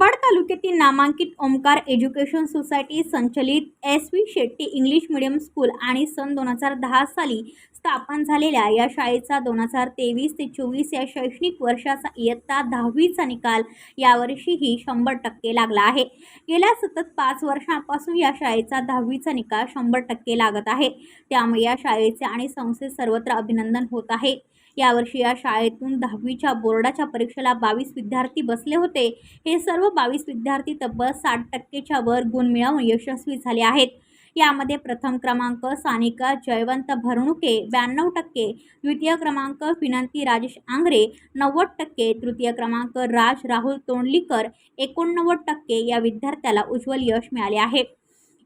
मुरबाड तालुक्यातील नामांकित Omkar education society संचलित S V Shetty English medium school आणि सन दोन हजार दहा साली स्थापन झालेल्या या शाळेचा दोन हजार तेवीस ते चोवीस या शैक्षणिक वर्षाचा इयत्ता दहावीचा निकाल यावर्षीही शंभर टक्के लागला आहे. गेल्या सतत पाच वर्षांपासून या शाळेचा दहावीचा निकाल शंभर टक्के लागत आहे. त्यामुळे या शाळेचे आणि संस्थेत सर्वत्र अभिनंदन होत आहे. यावर्षी या शाळेतून दहावीच्या बोर्डाच्या परीक्षेला बावीस विद्यार्थी बसले होते. हे सर्व बावीस विद्यार्थी तब्बल साठ टक्केच्या वर गुण मिळवून यशस्वी झाले आहेत. यामध्ये प्रथम क्रमांक सानिका जयवंत भरणुके ब्याण्णव टक्के द्वितीय क्रमांक विनंती राजेश आंग्रे नव्वद टक्के तृतीय क्रमांक राज राहुल तोंडलीकर एकोणनव्वद टक्के या विद्यार्थ्याला उज्ज्वल यश मिळाले आहे.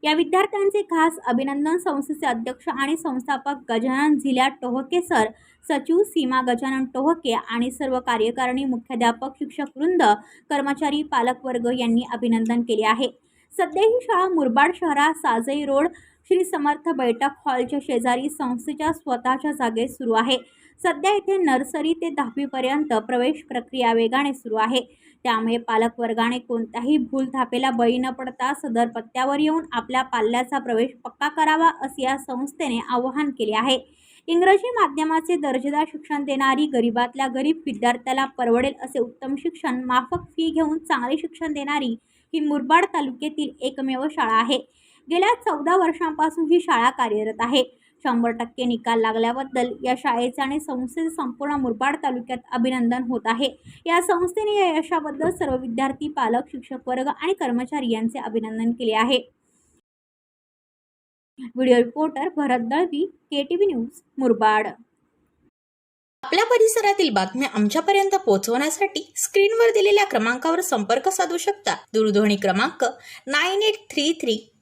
या विद्यार्थ्यांचे खास अभिनंदन संस्थेचे अध्यक्ष आणि संस्थापक गजानन झिल्या टोहके सर सचिव सीमा गजानन टोहके आणि सर्व कार्यकारिणी मुख्याध्यापक शिक्षक वृंद कर्मचारी पालकवर्ग यांनी अभिनंदन केले आहे. सध्या ही शाळा मुरबाड शहरात साजई रोड श्री समर्थ बैठक हॉलच्या शेजारी संस्थेच्या स्वतःच्या जागेत सुरू आहे. सध्या इथे नर्सरी ते दहावीपर्यंत प्रवेश प्रक्रिया वेगाने सुरू आहे. त्यामुळे पालकवर्गाने कोणत्याही भूलथापेला बळी न पडता सदर पत्त्यावर येऊन आपल्या पाल्याचा प्रवेश पक्का करावा असे या संस्थेने आवाहन केले आहे. इंग्रजी माध्यमाचे दर्जेदार शिक्षण देणारी गरिबातल्या गरीब विद्यार्थ्याला परवडेल असे उत्तम शिक्षण माफक फी घेऊन चांगले शिक्षण देणारी ही मुरबाड तालुक्यातील एकमेव शाळा आहे. गेल्या चौदा वर्षांपासून ही शाळा कार्यरत आहे. शंभर टक्के निकाल लागल्याबद्दल या शाळेचे आणि संस्थेचे संपूर्ण मुरबाड तालुक्यात अभिनंदन होत आहे. या संस्थेने या यशाबद्दल सर्व विद्यार्थी पालक शिक्षक वर्ग आणि कर्मचारी यांचे अभिनंदन केले आहे. Video reporter Bharat Dalvi K T V news Murbad. आपल्या परिसरातील बातम्या आमच्यापर्यंत पोहोचवण्यासाठी स्क्रीनवर दिलेल्या क्रमांकावर संपर्क साधू शकता. दूरध्वनी क्रमांक nine eight three three